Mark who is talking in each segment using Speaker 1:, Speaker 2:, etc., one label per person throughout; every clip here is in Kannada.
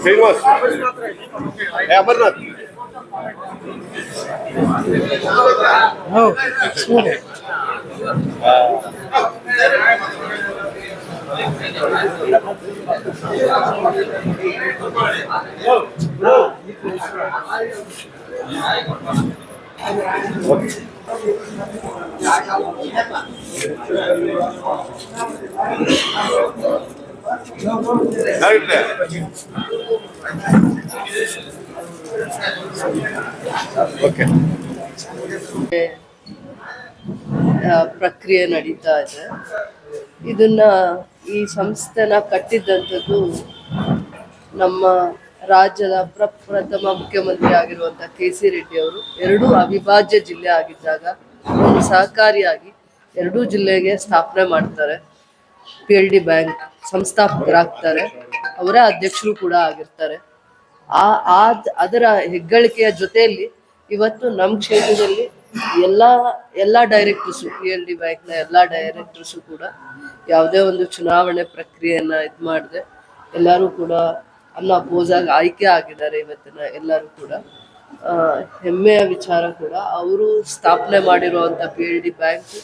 Speaker 1: ಶ್ರೀನಿವಾಸ್ ಏ ಅಮರ್ನಾಥ್ ಯಾರಿದ್ರೆ ಓಕೆ
Speaker 2: ಆ, ಪ್ರಕ್ರಿಯೆ ನಡೀತಾ ಇದೆ. ಇದನ್ನ ಈ ಸಂಸ್ಥೆನ ಕಟ್ಟಿದ್ದಂಥದ್ದು ನಮ್ಮ ರಾಜ್ಯದ ಪ್ರಪ್ರಥಮ ಮುಖ್ಯಮಂತ್ರಿ ಆಗಿರುವಂತಹ ಕೆ ಸಿ ರೆಡ್ಡಿ ಅವರು ಎರಡೂ ಅವಿಭಾಜ್ಯ ಜಿಲ್ಲೆ ಆಗಿದ್ದಾಗ ಒಂದು ಸಹಕಾರಿಯಾಗಿ ಎರಡೂ ಜಿಲ್ಲೆಗೆ ಸ್ಥಾಪನೆ ಮಾಡ್ತಾರೆ. ಪಿ ಎಲ್ ಡಿ ಬ್ಯಾಂಕ್ ಸಂಸ್ಥಾಪಕರಾಗ್ತಾರೆ. ಅವರೇ ಅಧ್ಯಕ್ಷರು ಕೂಡ ಆಗಿರ್ತಾರೆ. ಆ ಅದರ ಹೆಗ್ಗಳಿಕೆಯ ಜೊತೆಯಲ್ಲಿ ಇವತ್ತು ನಮ್ಮ ಕ್ಷೇತ್ರದಲ್ಲಿ ಎಲ್ಲ ಎಲ್ಲ ಡೈರೆಕ್ಟರ್ಸು, ಪಿ ಎಲ್ ಡಿ ಬ್ಯಾಂಕ್ನ ಎಲ್ಲ ಡೈರೆಕ್ಟರ್ಸು ಕೂಡ ಯಾವುದೇ ಒಂದು ಚುನಾವಣೆ ಪ್ರಕ್ರಿಯೆಯನ್ನ ಇದು ಮಾಡದೆ ಎಲ್ಲರೂ ಕೂಡ ಅನ್ನ ಅಪೋಸ್ ಆಗಿ ಆಯ್ಕೆ ಆಗಿದ್ದಾರೆ ಇವತ್ತಿನ ಎಲ್ಲರೂ ಕೂಡ. ಹೆಮ್ಮೆಯ ವಿಚಾರ ಕೂಡ. ಅವರು ಸ್ಥಾಪನೆ ಮಾಡಿರುವಂಥ ಪಿ ಎಲ್ ಡಿ ಬ್ಯಾಂಕ್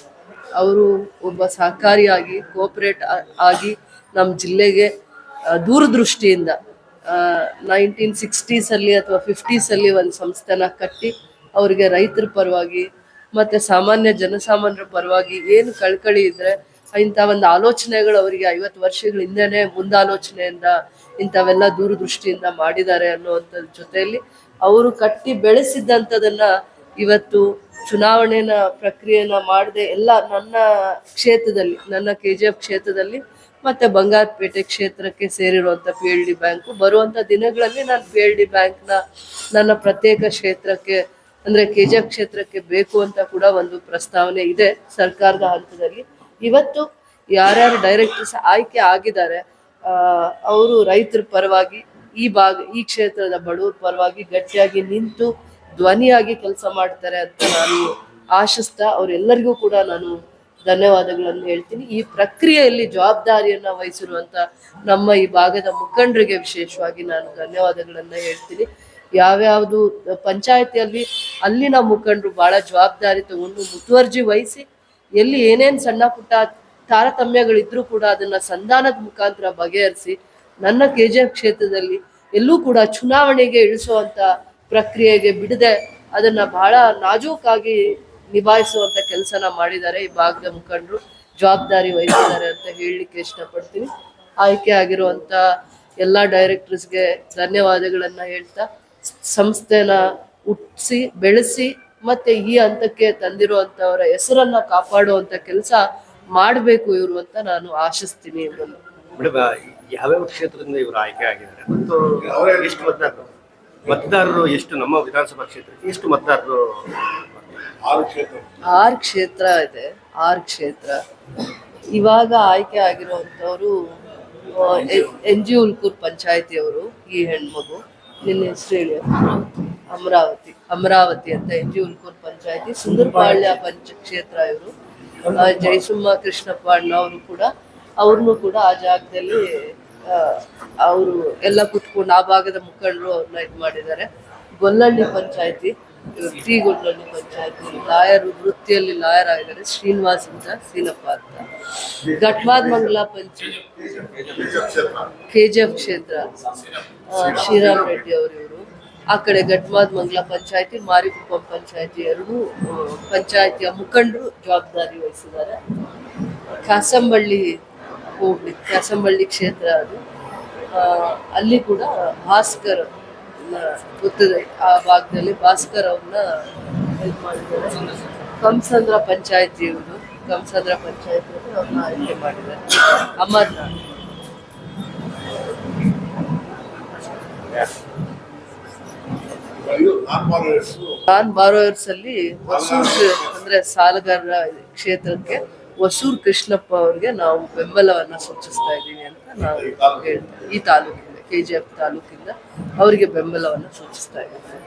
Speaker 2: ಅವರು ಒಬ್ಬ ಸಹಕಾರಿಯಾಗಿ ಕೋಪರೇಟ್ ಆಗಿ ನಮ್ಮ ಜಿಲ್ಲೆಗೆ ದೂರದೃಷ್ಟಿಯಿಂದ ನೈನ್ಟೀನ್ ಸಿಕ್ಸ್ಟೀಸಲ್ಲಿ ಅಥವಾ ಫಿಫ್ಟೀಸಲ್ಲಿ ಒಂದು ಸಂಸ್ಥೆನ ಕಟ್ಟಿ ಅವರಿಗೆ ರೈತರ ಪರವಾಗಿ, ಮತ್ತೆ ಸಾಮಾನ್ಯ ಜನಸಾಮಾನ್ಯರ ಪರವಾಗಿ ಏನು ಕಳ್ಕಳಿ ಇದ್ರೆ ಇಂಥ ಒಂದು ಆಲೋಚನೆಗಳು ಅವರಿಗೆ ಐವತ್ತು ವರ್ಷಗಳ ಹಿಂದೆನೆ ಮುಂದಾಲೋಚನೆಯಿಂದ ಇಂಥವೆಲ್ಲ ದೂರದೃಷ್ಟಿಯಿಂದ ಮಾಡಿದ್ದಾರೆ ಅನ್ನುವಂಥದ್ರ ಜೊತೆಯಲ್ಲಿ ಅವರು ಕಟ್ಟಿ ಬೆಳೆಸಿದ್ದಂಥದನ್ನ ಇವತ್ತು ಚುನಾವಣೆನ ಪ್ರಕ್ರಿಯೆನ ಮಾಡದೆ ಎಲ್ಲ ನನ್ನ ಕ್ಷೇತ್ರದಲ್ಲಿ, ನನ್ನ ಕೆ ಜಿ ಎಫ್ ಕ್ಷೇತ್ರದಲ್ಲಿ ಮತ್ತೆ ಬಂಗಾರಪೇಟೆ ಕ್ಷೇತ್ರಕ್ಕೆ ಸೇರಿರುವಂತ ಪಿ ಎಲ್ ಡಿ ಬ್ಯಾಂಕು ಬರುವಂತ ದಿನಗಳಲ್ಲಿ ನಾನು ಪಿ ಎಲ್ ಡಿ ಬ್ಯಾಂಕ್ನ ನನ್ನ ಪ್ರತ್ಯೇಕ ಕ್ಷೇತ್ರಕ್ಕೆ ಅಂದ್ರೆ ಕೆ ಜಿ ಎಫ್ ಕ್ಷೇತ್ರಕ್ಕೆ ಬೇಕು ಅಂತ ಕೂಡ ಒಂದು ಪ್ರಸ್ತಾವನೆ ಇದೆ ಸರ್ಕಾರದ ಹಂತದಲ್ಲಿ. ಇವತ್ತು ಯಾರ್ಯಾರು ಡೈರೆಕ್ಟರ್ಸ್ ಆಯ್ಕೆ ಆಗಿದ್ದಾರೆ ಅವರು ರೈತರ ಪರವಾಗಿ ಈ ಭಾಗ, ಈ ಕ್ಷೇತ್ರದ ಬಡವರ ಪರವಾಗಿ ಗಟ್ಟಿಯಾಗಿ ನಿಂತು ಧ್ವನಿಯಾಗಿ ಕೆಲಸ ಮಾಡ್ತಾರೆ ಅಂತ ನಾನು ಆಶಿಸ್ತಾ ಅವರೆಲ್ಲರಿಗೂ ಕೂಡ ನಾನು ಧನ್ಯವಾದಗಳನ್ನು ಹೇಳ್ತೀನಿ. ಈ ಪ್ರಕ್ರಿಯೆಯಲ್ಲಿ ಜವಾಬ್ದಾರಿಯನ್ನ ವಹಿಸಿರುವಂತ ನಮ್ಮ ಈ ಭಾಗದ ಮುಖಂಡರಿಗೆ ವಿಶೇಷವಾಗಿ ನಾನು ಧನ್ಯವಾದಗಳನ್ನ ಹೇಳ್ತೀನಿ. ಯಾವ್ಯಾವುದು ಪಂಚಾಯತಿಯಲ್ಲಿ ಅಲ್ಲಿನ ಮುಖಂಡರು ಬಹಳ ಜವಾಬ್ದಾರಿ ತಗೊಂಡು ಮುತುವರ್ಜಿ ವಹಿಸಿ ಎಲ್ಲಿ ಏನೇನ್ ಸಣ್ಣ ಪುಟ್ಟ ತಾರತಮ್ಯಗಳಿದ್ರೂ ಕೂಡ ಅದನ್ನ ಸಂಧಾನದ ಮುಖಾಂತರ ಬಗೆಹರಿಸಿ ನನ್ನ ಕೆ ಜಿ ಎಫ್ ಕ್ಷೇತ್ರದಲ್ಲಿ ಎಲ್ಲೂ ಕೂಡ ಚುನಾವಣೆಗೆ ಇಳಿಸುವಂತ ಪ್ರಕ್ರಿಯೆಗೆ ಬಿಡದೆ ಅದನ್ನ ಬಹಳ ನಾಜೂಕಾಗಿ ನಿಭಾಯಿಸುವಂತ ಕೆಲಸನ ಮಾಡಿದ್ದಾರೆ ಈ ಭಾಗದ ಮುಖಂಡರು. ಜವಾಬ್ದಾರಿ ವಹಿಸಿದ್ದಾರೆ ಅಂತ ಹೇಳಲಿಕ್ಕೆ ಇಷ್ಟಪಡ್ತೀನಿ. ಆಯ್ಕೆ ಆಗಿರುವಂತ ಎಲ್ಲಾ ಡೈರೆಕ್ಟರ್ಸ್ಗೆ ಧನ್ಯವಾದಗಳನ್ನ ಹೇಳ್ತಾ ಸಂಸ್ಥೆನ ಹುಟ್ಟಿಸಿ ಬೆಳೆಸಿ ಮತ್ತೆ ಈ ಹಂತಕ್ಕೆ ತಂದಿರುವಂತವರ ಹೆಸರನ್ನ ಕಾಪಾಡುವಂತ ಕೆಲಸ ಮಾಡಬೇಕು ಇವರು ಅಂತ ನಾನು ಆಶಿಸ್ತೀನಿ ಇವರನ್ನು.
Speaker 3: ಯಾವ್ಯಾವ ಕ್ಷೇತ್ರದಿಂದ ಇವರು ಆಯ್ಕೆ ಆಗಿದ್ದಾರೆ? ಮತ್ತು ಎಷ್ಟು ಮತದಾರರು? ಮತದಾರರು ಎಷ್ಟು ನಮ್ಮ ವಿಧಾನಸಭಾ ಕ್ಷೇತ್ರಕ್ಕೆ ಎಷ್ಟು ಮತದಾರರು
Speaker 2: ಆರ್ ಕ್ಷೇತ್ರ. ಇದೆ ಆರು ಕ್ಷೇತ್ರ. ಇವಾಗ ಆಯ್ಕೆ ಆಗಿರುವಂತವರು ಎನ್ ಜಿ ಉಲ್ಕೂರ್ ಪಂಚಾಯತಿಯವರು ಈ ಹೆಣ್ಮಗು ನಿನ್ನ ಹೆಸರು ಹೇಳಿ. ಅಮರಾವತಿ ಅಮರಾವತಿ ಅಂತ ಎನ್ ಜಿ ಉಲ್ಕೂರ್ ಪಂಚಾಯತಿ ಸುಂದರಪಾಳ್ಯ ಪಂಚ ಕ್ಷೇತ್ರ ಇವರು. ಜಯಸುಮ್ಮ ಕೃಷ್ಣಪ್ಪ ಅಣ್ಣ ಅವರು ಕೂಡ ಅವ್ರನ್ನೂ ಕೂಡ ಆ ಜಾಗದಲ್ಲಿ ಅವರು ಎಲ್ಲ ಕುತ್ಕೊಂಡು ಆ ಭಾಗದ ಮುಖಂಡರು ಅವ್ರನ್ನ ಇದು ಮಾಡಿದ್ದಾರೆ. ಗೊಲ್ಲಳ್ಳಿ ಪಂಚಾಯತಿ ಟಿ ಗೊಲ್ಲಳ್ಳಿ ಪಂಚಾಯತಿ ಲಾಯರ್ ವೃತ್ತಿಯಲ್ಲಿ ಲಾಯರ್ ಆಗಿದ್ದಾರೆ ಶ್ರೀನಿವಾಸ್ ಅಂತ ಸೀನಪ್ಪ ಅಂತ. ಘಟ್ಮಾದ್ ಮಂಗಲ ಪಂಚಾಯತ್ ಕೆ ಜಿ ಎಫ್ ಕ್ಷೇತ್ರ. ಶ್ರೀರಾಮ್ ರೆಡ್ಡಿ ಅವರು ಇವರು. ಆ ಕಡೆ ಘಟ್ಮಾದ್ ಮಂಗಲ ಪಂಚಾಯತಿ, ಮಾರಿಕುಪ್ಪ ಪಂಚಾಯತಿ ಎರಡೂ ಪಂಚಾಯತಿಯ ಮುಖಂಡರು ಜವಾಬ್ದಾರಿ ವಹಿಸಿದ್ದಾರೆ. ಕ್ಯಾಸಂಬಳ್ಳಿ ಹೋಗ್ಲಿ ಕ್ಯಾಸಂಬಳ್ಳಿ ಕ್ಷೇತ್ರ ಅದು. ಅಲ್ಲಿ ಕೂಡ ಭಾಸ್ಕರ್ ಗೊತ್ತಿದೆ ಆ ಭಾಗದಲ್ಲಿ ಭಾಸ್ಕರ್ ಅವ್ರನ್ನ ಇದು ಮಾಡಿದ್ದಾರೆ. ಕಂಸಂದ್ರ ಕಂಸಂದ್ರ ಪಂಚಾಯತಿ ಅವ್ರನ್ನ ಆಯ್ಕೆ ಮಾಡಿದ್ದಾರೆ. ಅಮರ್ನಾಥ್. ನಾನ್ ಬಾರೋಯರ್ಸ್ ಅಲ್ಲಿ ಹೊಸೂರ್ ಅಂದ್ರೆ ಸಾಲಗಾರರ ಕ್ಷೇತ್ರಕ್ಕೆ ಹೊಸೂರ್ ಕೃಷ್ಣಪ್ಪ ಅವ್ರಿಗೆ ನಾವು ಬೆಂಬಲವನ್ನ ಸೂಚಿಸ್ತಾ ಇದ್ದೀವಿ ಅಂತ ನಾವು ಹೇಳ್ತೇವೆ. ಈ ತಾಲೂಕಿಂದ ಕೆ ಜಿ ಎಫ್ ತಾಲೂಕಿಂದ ಅವರಿಗೆ ಬೆಂಬಲವನ್ನ ಸೂಚಿಸ್ತಾ ಇದ್ದೀವಿ.